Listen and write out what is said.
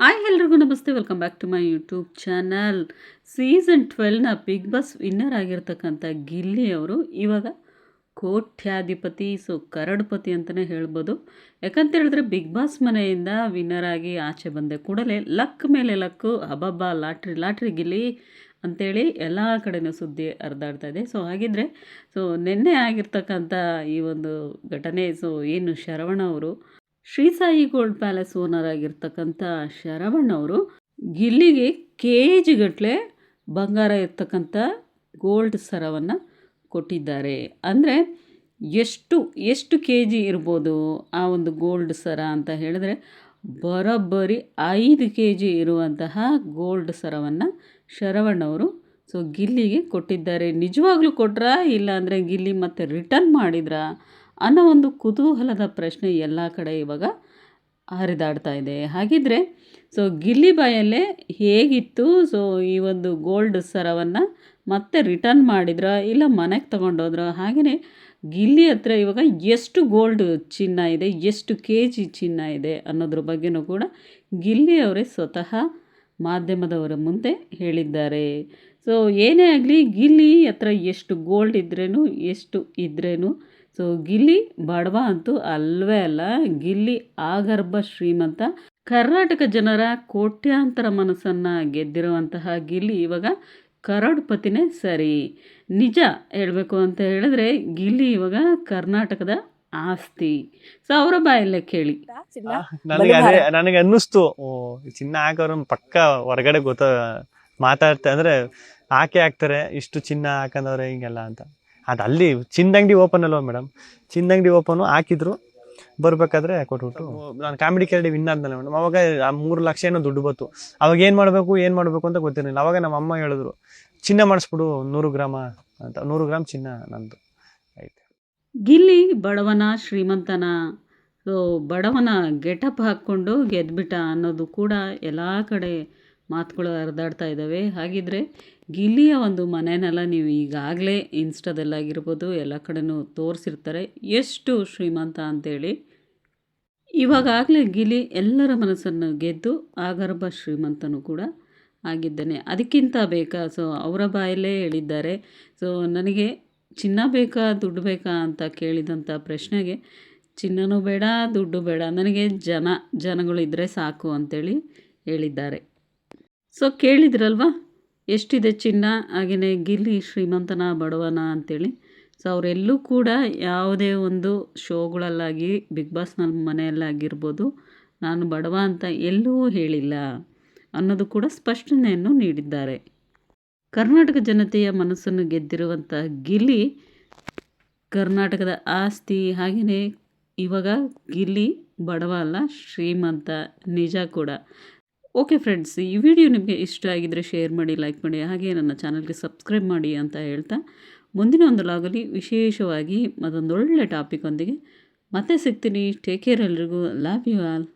Hi ಎಲ್ರಿಗೂ namaste welcome back to my YouTube channel season ಟ್ವೆಲ್ನ Bigg Boss winner ಆಗಿರ್ತಕ್ಕಂಥ ಗಿಲ್ಲಿ ಅವರು ಇವಾಗ ಕೋಟ್ಯಾಧಿಪತಿ ಸೊ ಕರಡ್ಪತಿ ಅಂತಲೇ ಹೇಳ್ಬೋದು. ಯಾಕಂತ ಹೇಳಿದ್ರೆ ಬಿಗ್ ಬಾಸ್ ಮನೆಯಿಂದ ವಿನ್ನರ್ ಆಗಿ ಆಚೆ ಬಂದೆ. ಕೂಡಲೇ ಲಕ್ ಮೇಲೆ ಲಕ್ಕು ಹಬ್ಬಬ್ಬ ಲಾಟ್ರಿ ಲಾಟ್ರಿ ಗಿಲ್ಲಿ ಅಂಥೇಳಿ ಎಲ್ಲ ಕಡೆಯೂ ಸುದ್ದಿ ಹರಿದಾಡ್ತಾ ಇದೆ. ಸೊ ಹಾಗಿದ್ರೆ ಸೊ ನಿನ್ನೆ ಆಗಿರ್ತಕ್ಕಂಥ ಈ ಒಂದು ಘಟನೆ ಸೊ ಏನು ಶರವಣ ಅವರು Shri Sai gold palace owner ಆಗಿರ್ತಕ್ಕಂಥ ಶರವಣ್ಣವರು ಗಿಲ್ಲಿಗೆ ಕೆ ಜಿಗಟ್ಟಲೆ ಬಂಗಾರ ಇರ್ತಕ್ಕಂಥ ಗೋಲ್ಡ್ ಸರವನ್ನು ಕೊಟ್ಟಿದ್ದಾರೆ. ಅಂದರೆ ಎಷ್ಟು ಎಷ್ಟು ಕೆ ಜಿ ಇರ್ಬೋದು ಆ ಒಂದು ಗೋಲ್ಡ್ ಸರ ಅಂತ ಹೇಳಿದ್ರೆ ಬರೋಬ್ಬರಿ ಐದು ಕೆ ಜಿ ಇರುವಂತಹ ಗೋಲ್ಡ್ ಸರವನ್ನು ಶರವಣ್ಣವರು ಸೊ ಗಿಲ್ಲಿಗೆ ಕೊಟ್ಟಿದ್ದಾರೆ. ನಿಜವಾಗ್ಲೂ ಕೊಟ್ರಾ ಇಲ್ಲ ಅಂದರೆ ಗಿಲ್ಲಿ ಮತ್ತೆ ರಿಟರ್ನ್ ಮಾಡಿದ್ರಾ? ಅನ್ನೋ ಒಂದು ಕುತೂಹಲದ ಪ್ರಶ್ನೆ ಎಲ್ಲ ಕಡೆ ಇವಾಗ ಹರಿದಾಡ್ತಾ ಇದೆ. ಹಾಗಿದ್ರೆ ಸೊ ಗಿಲ್ಲಿ ಬಾಯಲ್ಲೇ ಹೇಗಿತ್ತು? ಸೊ ಈ ಒಂದು ಗೋಲ್ಡ್ ಸರವನ್ನು ಮತ್ತೆ ರಿಟರ್ನ್ ಮಾಡಿದ್ರ, ಇಲ್ಲ ಮನೆಗೆ ತೊಗೊಂಡೋದ್ರ? ಹಾಗೆಯೇ ಗಿಲ್ಲಿ ಹತ್ರ ಇವಾಗ ಎಷ್ಟು ಗೋಲ್ಡ್ ಚಿನ್ನ ಇದೆ, ಎಷ್ಟು ಕೆ ಜಿ ಚಿನ್ನ ಇದೆ ಅನ್ನೋದ್ರ ಬಗ್ಗೆನೂ ಕೂಡ ಗಿಲ್ಲಿ ಅವರೇ ಸ್ವತಃ ಮಾಧ್ಯಮದವರ ಮುಂದೆ ಹೇಳಿದ್ದಾರೆ. ಸೊ ಏನೇ ಆಗಲಿ, ಗಿಲ್ಲಿ ಹತ್ರ ಎಷ್ಟು ಗೋಲ್ಡ್ ಇದ್ರೇನು, ಎಷ್ಟು ಇದ್ರೇನು ಸೊ ಗಿಲ್ಲಿ ಬಡವ ಅಂತೂ ಅಲ್ವೇ ಅಲ್ಲ. ಗಿಲ್ಲಿ ಆಗರ್ಭ ಶ್ರೀಮಂತ. ಕರ್ನಾಟಕ ಜನರ ಕೋಟ್ಯಾಂತರ ಮನಸ್ಸನ್ನು ಗೆದ್ದಿರುವಂತಹ ಗಿಲ್ಲಿ ಇವಾಗ ಕರೋಡ್ಪತಿನೇ ಸರಿ. ನಿಜ ಹೇಳಬೇಕು ಅಂತ ಹೇಳಿದ್ರೆ ಗಿಲ್ಲಿ ಇವಾಗ ಕರ್ನಾಟಕದ ಆಸ್ತಿ. ಸೊ ಅವರ ಬಾಯಲ್ಲೇ ಕೇಳಿ. ನನಗೆ ಅದೇ ನನಗೆ ಅನ್ನಿಸ್ತು. ಓ ಚಿನ್ನ ಹಾಕೋರು ಪಕ್ಕ ಹೊರಗಡೆ ಗೊತ್ತ ಮಾತಾಡ್ತಾ ಅಂದ್ರೆ ಹಾಕೇ ಹಾಕ್ತಾರೆ ಇಷ್ಟು ಚಿನ್ನ ಹಾಕಂದವ್ರೆ ಹಿಂಗೆಲ್ಲ ಅಂತ. ಅದು ಅಲ್ಲಿ ಚಿನ್ನಂಗಡಿ ಓಪನ್ ಅಲ್ವಾ ಮೇಡಮ್ ಚಿನ್ನಂಗಡಿ ಓಪನ್ ಹಾಕಿದ್ರು, ಬರ್ಬೇಕಾದ್ರೆ ಕೊಟ್ಬಿಟ್ಟು. ನಾನು ಕಾಮಿಡಿ ಕೇಳಿ ವಿನ್ ಆದ್ಮೇಲೆ ಮೇಡಮ್ ಅವಾಗ ಆ ಮೂರು ಲಕ್ಷ ಏನೋ ದುಡ್ಡು ಬಂತು. ಅವಾಗ ಏನು ಮಾಡಬೇಕು ಏನು ಮಾಡಬೇಕು ಅಂತ ಗೊತ್ತಿರಲಿಲ್ಲ. ಅವಾಗ ನಮ್ಮ ಅಮ್ಮ ಹೇಳಿದ್ರು, ಚಿನ್ನ ಮಾಡಿಸ್ಬಿಡು, ನೂರು ಗ್ರಾಮ ಅಂತ. ನೂರು ಗ್ರಾಮ್ ಚಿನ್ನ ನಂದು. ಆಯ್ತು. ಗಿಲ್ಲಿ ಬಡವನ ಶ್ರೀಮಂತನ. ಬಡವನ ಗೆಟಪ್ ಹಾಕ್ಕೊಂಡು ಗೆದ್ಬಿಟ್ಟ ಅನ್ನೋದು ಕೂಡ ಎಲ್ಲ ಕಡೆ ಮಾತುಗಳು ಹರಿದಾಡ್ತಾ ಇದ್ದಾವೆ. ಹಾಗಿದ್ರೆ ಗಿಲ್ಲಿಯ ಒಂದು ಮನೆನೆಲ್ಲ ನೀವು ಈಗಾಗಲೇ ಇನ್ಸ್ಟಾದಲ್ಲಾಗಿರ್ಬೋದು, ಎಲ್ಲ ಕಡೆನೂ ತೋರಿಸಿರ್ತಾರೆ. ಎಷ್ಟು ಶ್ರೀಮಂತ ಅಂತೇಳಿ. ಇವಾಗಾಗಲೇ ಗಿಲಿ ಎಲ್ಲರ ಮನಸ್ಸನ್ನು ಗೆದ್ದು ಆಗರ್ಭ ಶ್ರೀಮಂತನೂ ಕೂಡ ಆಗಿದ್ದಾನೆ. ಅದಕ್ಕಿಂತ ಬೇಕಾ? ಸೊ ಅವರ ಬಾಯಲ್ಲೇ ಹೇಳಿದ್ದಾರೆ. ಸೊ ನನಗೆ ಚಿನ್ನ ಬೇಕಾ, ದುಡ್ಡು ಬೇಕಾ ಅಂತ ಕೇಳಿದಂಥ ಪ್ರಶ್ನೆಗೆ, ಚಿನ್ನನೂ ಬೇಡ, ದುಡ್ಡು ಬೇಡ, ನನಗೆ ಜನ ಜನಗಳಿದ್ದರೆ ಸಾಕು ಅಂತೇಳಿ ಹೇಳಿದ್ದಾರೆ. ಸೊ ಕೇಳಿದ್ರಲ್ವಾ? ಎಷ್ಟಿದೆ ಚಿನ್ನ? ಹಾಗೆಯೇ ಗಿಲ್ಲಿ ಶ್ರೀಮಂತನ, ಬಡವನ ಅಂತೇಳಿ. ಸೊ ಅವರೆಲ್ಲೂ ಕೂಡ ಯಾವುದೇ ಒಂದು ಶೋಗಳಲ್ಲಾಗಿ ಬಿಗ್ ಬಾಸ್ನಲ್ಲಿ ಮನೆಯಲ್ಲಾಗಿರ್ಬೋದು, ನಾನು ಬಡವ ಅಂತ ಎಲ್ಲೂ ಹೇಳಿಲ್ಲ ಅನ್ನೋದು ಕೂಡ ಸ್ಪಷ್ಟನೆಯನ್ನು ನೀಡಿದ್ದಾರೆ. ಕರ್ನಾಟಕ ಜನತೆಯ ಮನಸ್ಸನ್ನು ಗೆದ್ದಿರುವಂಥ ಗಿಲ್ಲಿ, ಕರ್ನಾಟಕದ ಆಸ್ತಿ ಹಾಗೆಯೇ ಇವಾಗ ಗಿಲ್ಲಿ ಬಡವ ಅಲ್ಲ, ಶ್ರೀಮಂತ, ನಿಜ ಕೂಡ. ಓಕೆ ಫ್ರೆಂಡ್ಸ್ ಈ ವಿಡಿಯೋ ನಿಮಗೆ ಇಷ್ಟ ಆಗಿದ್ದರೆ ಶೇರ್ ಮಾಡಿ ಲೈಕ್ ಮಾಡಿ, ಹಾಗೆ ನನ್ನ ಚಾನಲ್ಗೆ ಸಬ್ಸ್ಕ್ರೈಬ್ ಮಾಡಿ ಅಂತ ಹೇಳ್ತಾ ಮುಂದಿನ ಒಂದು ಲಾಗಲ್ಲಿ ವಿಶೇಷವಾಗಿ ಒಳ್ಳೆ ಟಾಪಿಕ್ ಒಂದಿಗೆ ಮತ್ತೆ ಸಿಗ್ತೀನಿ. ಟೇಕ್ ಕೇರ್ ಎಲ್ರಿಗೂ. Love you all